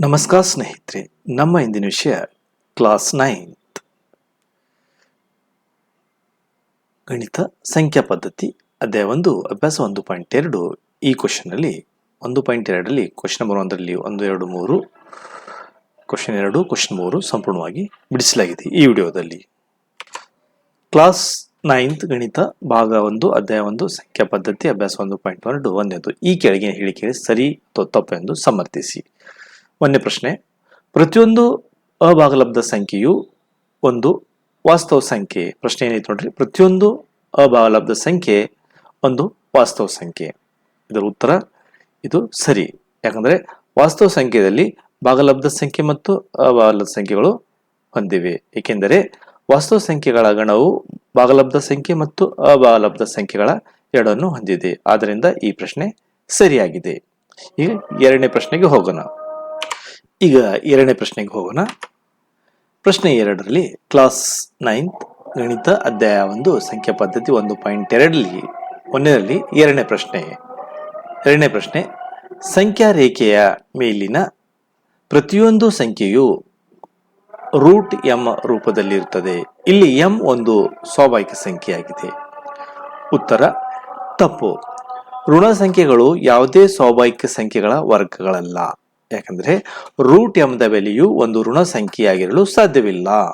ನಮಸ್ಕಾರ ಸ್ನೇಹಿತರೆ, ನಮ್ಮ ಇಂದಿನ ವಿಷಯ ಕ್ಲಾಸ್ ನೈನ್ತ್ ಗಣಿತ ಸಂಖ್ಯಾ ಪದ್ಧತಿ, ಅಧ್ಯಾಯ ಒಂದು, ಅಭ್ಯಾಸ ಒಂದು ಪಾಯಿಂಟ್ ಎರಡು. ಈ ಕ್ವಶನಲ್ಲಿ ಒಂದು ಪಾಯಿಂಟ್ ಎರಡರಲ್ಲಿ ಕ್ವಶನ್ ನಂಬರ್ ಒಂದರಲ್ಲಿ ಒಂದು, ಎರಡು, ಮೂರು ಕ್ವಶನ್ ಎರಡು ಕ್ವಶನ್ ಮೂರು ಸಂಪೂರ್ಣವಾಗಿ ಬಿಡಿಸಲಾಗಿದೆ ಈ ವಿಡಿಯೋದಲ್ಲಿ. ಕ್ಲಾಸ್ ನೈನ್ತ್ ಗಣಿತ ಭಾಗ ಒಂದು, ಅಧ್ಯಾಯ ಒಂದು, ಸಂಖ್ಯಾ ಪದ್ಧತಿ, ಅಭ್ಯಾಸ ಒಂದು ಪಾಯಿಂಟ್ ಎರಡು ಒಂದನೇದು. ಈ ಕೆಳಗಿನ ಹೇಳಿಕೆ ಸರಿ ತಪ್ಪು ಎಂದು ಸಮರ್ಥಿಸಿ ಒಂದನೇ ಪ್ರಶ್ನೆ. ಪ್ರತಿಯೊಂದು ಅಭಾಗಲಬ್ಧ ಸಂಖ್ಯೆಯು ಒಂದು ವಾಸ್ತವ ಸಂಖ್ಯೆ. ಪ್ರಶ್ನೆ ಏನೈತೆ ನೋಡ್ರಿ? ಪ್ರತಿಯೊಂದು ಅಭಾಗಲಬ್ಧ ಸಂಖ್ಯೆ ಒಂದು ವಾಸ್ತವ ಸಂಖ್ಯೆ. ಇದರ ಉತ್ತರ ಇದು ಸರಿ. ಯಾಕಂದ್ರೆ ವಾಸ್ತವ ಸಂಖ್ಯೆಯಲ್ಲಿ ಭಾಗಲಬ್ಧ ಸಂಖ್ಯೆ ಮತ್ತು ಅಭಾಗಲಬ್ಧ ಸಂಖ್ಯೆಗಳು ಹೊಂದಿವೆ. ಏಕೆಂದರೆ ವಾಸ್ತವ ಸಂಖ್ಯೆಗಳ ಗಣವು ಭಾಗಲಬ್ಧ ಸಂಖ್ಯೆ ಮತ್ತು ಅಭಾಗಲಬ್ಧ ಸಂಖ್ಯೆಗಳ ಎರಡನ್ನು ಹೊಂದಿದೆ. ಆದ್ದರಿಂದ ಈ ಪ್ರಶ್ನೆ ಸರಿಯಾಗಿದೆ. ಈಗ ಎರಡನೇ ಪ್ರಶ್ನೆಗೆ ಹೋಗೋಣ. ಈಗ ಎರಡನೇ ಪ್ರಶ್ನೆಗೆ ಹೋಗೋಣ. ಪ್ರಶ್ನೆ ಎರಡರಲ್ಲಿ ಕ್ಲಾಸ್ ನೈನ್ತ್ ಗಣಿತ ಅಧ್ಯಾಯ ಒಂದು ಸಂಖ್ಯಾ ಪದ್ಧತಿ ಒಂದು ಪಾಯಿಂಟ್ ಎರಡರಲ್ಲಿ ಒಂದರಲ್ಲಿ ಎರಡನೇ ಪ್ರಶ್ನೆ. ಎರಡನೇ ಪ್ರಶ್ನೆ ಸಂಖ್ಯಾ ರೇಖೆಯ ಮೇಲಿನ ಪ್ರತಿಯೊಂದು ಸಂಖ್ಯೆಯು ರೂಟ್ ಎಂ ರೂಪದಲ್ಲಿರುತ್ತದೆ. ಇಲ್ಲಿ ಎಂ ಒಂದು ಸ್ವಾಭಾವಿಕ ಸಂಖ್ಯೆಯಾಗಿದೆ. ಉತ್ತರ, ತಪ್ಪು. ಋಣ ಸಂಖ್ಯೆಗಳು ಯಾವುದೇ ಸ್ವಾಭಾವಿಕ ಸಂಖ್ಯೆಗಳ ವರ್ಗಗಳಲ್ಲ. ಯಾಕಂದ್ರೆ ರೂಟ್ ದ ಬೆಲೆಯು ಒಂದು ಋಣ ಸಂಖ್ಯೆಯಾಗಿರಲು ಸಾಧ್ಯವಿಲ್ಲ.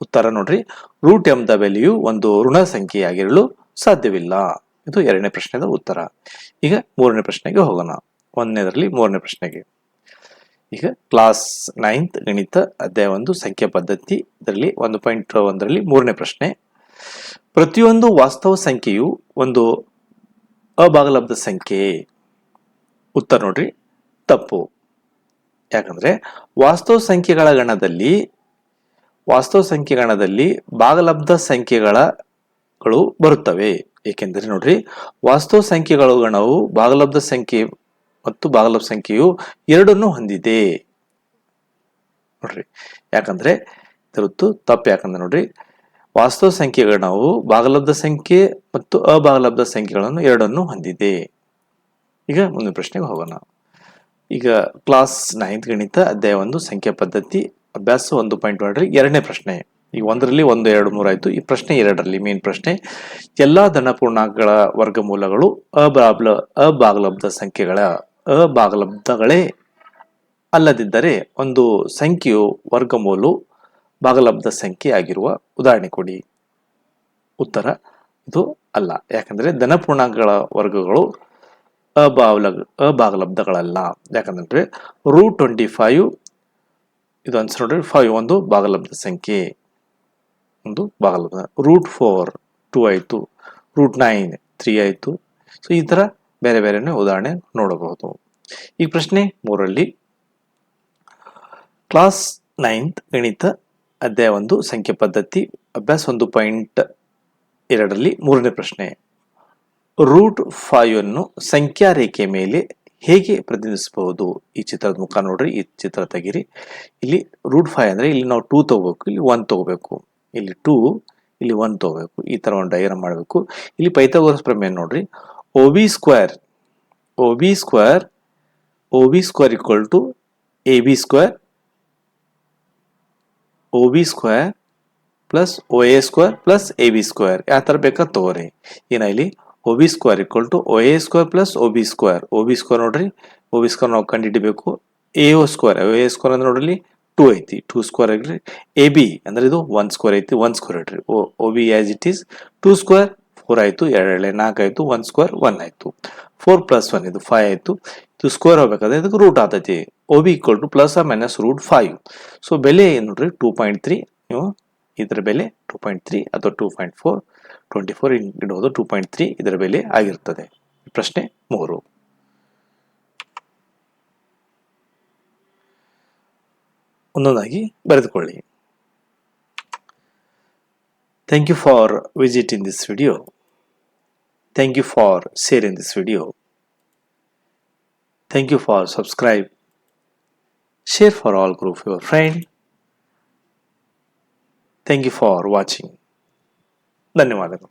ಉತ್ತರ ನೋಡ್ರಿ ರೂಟ್ ದ ಬೆಲೆಯು ಒಂದು ಋಣ ಸಂಖ್ಯೆಯಾಗಿರಲು ಸಾಧ್ಯವಿಲ್ಲ. ಇದು ಎರಡನೇ ಪ್ರಶ್ನೆದ ಉತ್ತರ. ಈಗ ಮೂರನೇ ಪ್ರಶ್ನೆಗೆ ಹೋಗೋಣ. ಒಂದನೇದರಲ್ಲಿ ಮೂರನೇ ಪ್ರಶ್ನೆಗೆ. ಈಗ ಕ್ಲಾಸ್ ನೈನ್ತ್ ಗಣಿತ ಅಧ್ಯಾಯ ಒಂದು ಸಂಖ್ಯೆ ಪದ್ಧತಿ ಇದರಲ್ಲಿ ಒಂದು ಪಾಯಿಂಟ್ ಒಂದರಲ್ಲಿ ಮೂರನೇ ಪ್ರಶ್ನೆ. ಪ್ರತಿಯೊಂದು ವಾಸ್ತವ ಸಂಖ್ಯೆಯು ಒಂದು ಅಭಾಗಲಬ್ಧ ಸಂಖ್ಯೆ. ಉತ್ತರ ನೋಡ್ರಿ, ತಪ್ಪು. ಯಾಕಂದ್ರೆ ವಾಸ್ತವ ಸಂಖ್ಯೆಗಳ ಗಣದಲ್ಲಿ ವಾಸ್ತವ ಸಂಖ್ಯೆ ಗಣದಲ್ಲಿ ಭಾಗಲಬ್ಧ ಸಂಖ್ಯೆಗಳು ಬರುತ್ತವೆ. ಏಕೆಂದರೆ ನೋಡ್ರಿ ವಾಸ್ತವ ಸಂಖ್ಯೆಗಳ ಗಣವು ಭಾಗಲಬ್ಧ ಸಂಖ್ಯೆ ಮತ್ತು ಭಾಗಲಬ್ಧ ಸಂಖ್ಯೆಯು ಎರಡನ್ನು ಹೊಂದಿದೆ. ನೋಡ್ರಿ, ಯಾಕಂದ್ರೆ ತಿರುತ್ತು ತಪ್ಪು. ಯಾಕಂದ್ರೆ ನೋಡ್ರಿ ವಾಸ್ತವ ಸಂಖ್ಯೆ ಗಣವು ಭಾಗಲಬ್ಧ ಸಂಖ್ಯೆ ಮತ್ತು ಅಭಾಗಲಬ್ಧ ಸಂಖ್ಯೆಗಳನ್ನು ಎರಡನ್ನು ಹೊಂದಿದೆ. ಈಗ ಮುಂದಿನ ಪ್ರಶ್ನೆಗೆ ಹೋಗೋಣ. ಈಗ ಕ್ಲಾಸ್ ನೈನ್ತ್ ಗಣಿತ ಅಧ್ಯಾಯ ಒಂದು ಸಂಖ್ಯಾ ಪದ್ಧತಿ, ಅಭ್ಯಾಸ ಒಂದು ಪಾಯಿಂಟ್ ಒಂದರಲ್ಲಿ ಎರಡನೇ ಪ್ರಶ್ನೆ. ಈಗ ಒಂದರಲ್ಲಿ ಒಂದು, ಎರಡು, ಮೂರು ಆಯಿತು. ಈ ಪ್ರಶ್ನೆ ಎರಡರಲ್ಲಿ ಮೇನ್ ಪ್ರಶ್ನೆ, ಎಲ್ಲಾ ಧನಪೂರ್ಣಾಂಕಗಳ ವರ್ಗಮೂಲಗಳು ಅಬಾಬ್ಲ ಅಭಾಗಲಬ್ಧ ಸಂಖ್ಯೆಗಳ ಅಭಾಗಲಬ್ಧಗಳೇ ಅಲ್ಲದಿದ್ದರೆ ಒಂದು ಸಂಖ್ಯೆಯು ವರ್ಗಮೂಲು ಭಾಗಲಬ್ಧ ಸಂಖ್ಯೆ ಆಗಿರುವ ಉದಾಹರಣೆ ಕೊಡಿ. ಉತ್ತರ, ಇದು ಅಲ್ಲ. ಯಾಕಂದರೆ ಧನಪೂರ್ಣಾಂಕಗಳ ವರ್ಗಗಳು ಅಭಾವಲ ಅಭಾಗಲಬ್ಧಗಳಲ್ಲ ಯಾಕಂದ್ರೆ ರೂಟ್ ಟ್ವೆಂಟಿ ಫೈವ್ ಇದು ಅನ್ಸರ್ ನೋಡ್ರಿ ಫೈವ್ ಒಂದು ಭಾಗಲಬ್ಧ ಸಂಖ್ಯೆ, ಒಂದು ಭಾಗಲಬ್ಧ ರೂಟ್ ಫೋರ್ ಟೂ ಆಯಿತು. ರೂಟ್ ನೈನ್ ತ್ರೀ ಆಯಿತು. ಸೊ ಈ ಥರ ಬೇರೆ ಬೇರೆನೇ ಉದಾಹರಣೆ ನೋಡಬಹುದು. ಈ ಪ್ರಶ್ನೆ ಮೂರಲ್ಲಿ ಕ್ಲಾಸ್ ನೈನ್ತ್ ಗಣಿತ ಅಧ್ಯಾಯ ಒಂದು ಸಂಖ್ಯೆ ಪದ್ಧತಿ, ಅಭ್ಯಾಸ ಒಂದು ಪಾಯಿಂಟ್ ಎರಡರಲ್ಲಿ ಮೂರನೇ ಪ್ರಶ್ನೆ. ರೂಟ್ ಫೈವ್ ಅನ್ನು ಸಂಖ್ಯಾ ರೇಖೆ ಮೇಲೆ ಹೇಗೆ ಪ್ರತಿನಿಧಿಸಬಹುದು? ಈ ಚಿತ್ರದ ಮುಖ ನೋಡ್ರಿ, ಈ ಚಿತ್ರ ತೆಗಿರಿ. ಇಲ್ಲಿ ರೂಟ್ ಫೈವ್ ಅಂದ್ರೆ ಇಲ್ಲಿ ನಾವು ಟೂ ತಗೋಬೇಕು, ಇಲ್ಲಿ ಒನ್ ತಗೋಬೇಕು. ಇಲ್ಲಿ ಟೂ ಇಲ್ಲಿ ಒನ್ ತಗೋಬೇಕು. ಈ ತರ ಒಂದು ಡಯಾಗ್ರಾಮ್ ಮಾಡಬೇಕು. ಇಲ್ಲಿ ಪೈಥಾಗೋರಸ್ ಪ್ರಮೇಯ ನೋಡ್ರಿ. O B square O B square O B square equal to A B square O B square plus O A square plus A B square ಯಾವ ಥರ ಬೇಕಾದ ತಗೋರಿ. ಏನ ಇಲ್ಲಿ? O B square equal to O A square plus O B square O B square ನೋಡ್ರಿ O B square ನಾವು ಕಂಡುಹಿಡಿಬೇಕು A O square O A square ಅಂದ್ರೆ ನೋಡ್ರಿ ಟೂ ಐತಿ. ಟೂ ಸ್ಕ್ವೇರ್ ಆಗ್ರಿ ಎ ಬಿ ಅಂದ್ರೆ ಇದು ಒನ್ ಸ್ಕ್ವೇರ್ ಐತಿ ಒನ್ ಸ್ಕ್ವೇರ್ ಇಡ್ರಿ. O B as it is two square four ಆಯ್ತು ಎರಡೆಳೆ ನಾಲ್ಕು ಆಯ್ತು ಒನ್ ಸ್ಕ್ವೇರ್ ಒನ್ ಆಯ್ತು. ಫೋರ್ ಪ್ಲಸ್ ಒನ್ ಇದು ಫೈವ್ ಆಯ್ತು. ಇದು ಸ್ಕ್ವೇರ್ ಹೋಗ್ಬೇಕಾದ್ರೆ ಇದಕ್ಕೆ ರೂಟ್ ಆಗ್ತೈತಿ. O B equal to plus ಆ ಮೈನಸ್ ರೂಟ್ ಫೈವ್ ಸೊ ಬೆಲೆ ಏನು ನೋಡ್ರಿ? ಟೂ ಪಾಯಿಂಟ್ ತ್ರೀ ನೀವು ಇದರ ಬೆಲೆ ಟೂ ಪಾಯಿಂಟ್ ತ್ರೀ ಅಥವಾ two point four twenty four ಇಡೋದು ಟೂ ಪಾಯಿಂಟ್ ತ್ರೀ ಇದರ ಬೆಲೆ ಆಗಿರ್ತದೆ. ಪ್ರಶ್ನೆ ಮೂರು. ಒಂದೊಂದಾಗಿ ಬರೆದುಕೊಳ್ಳಿ. Thank you for visiting this video thank you for sharing this video thank you for subscribe share for all group your friend. Thank you for watching ಧನ್ಯವಾದಗಳು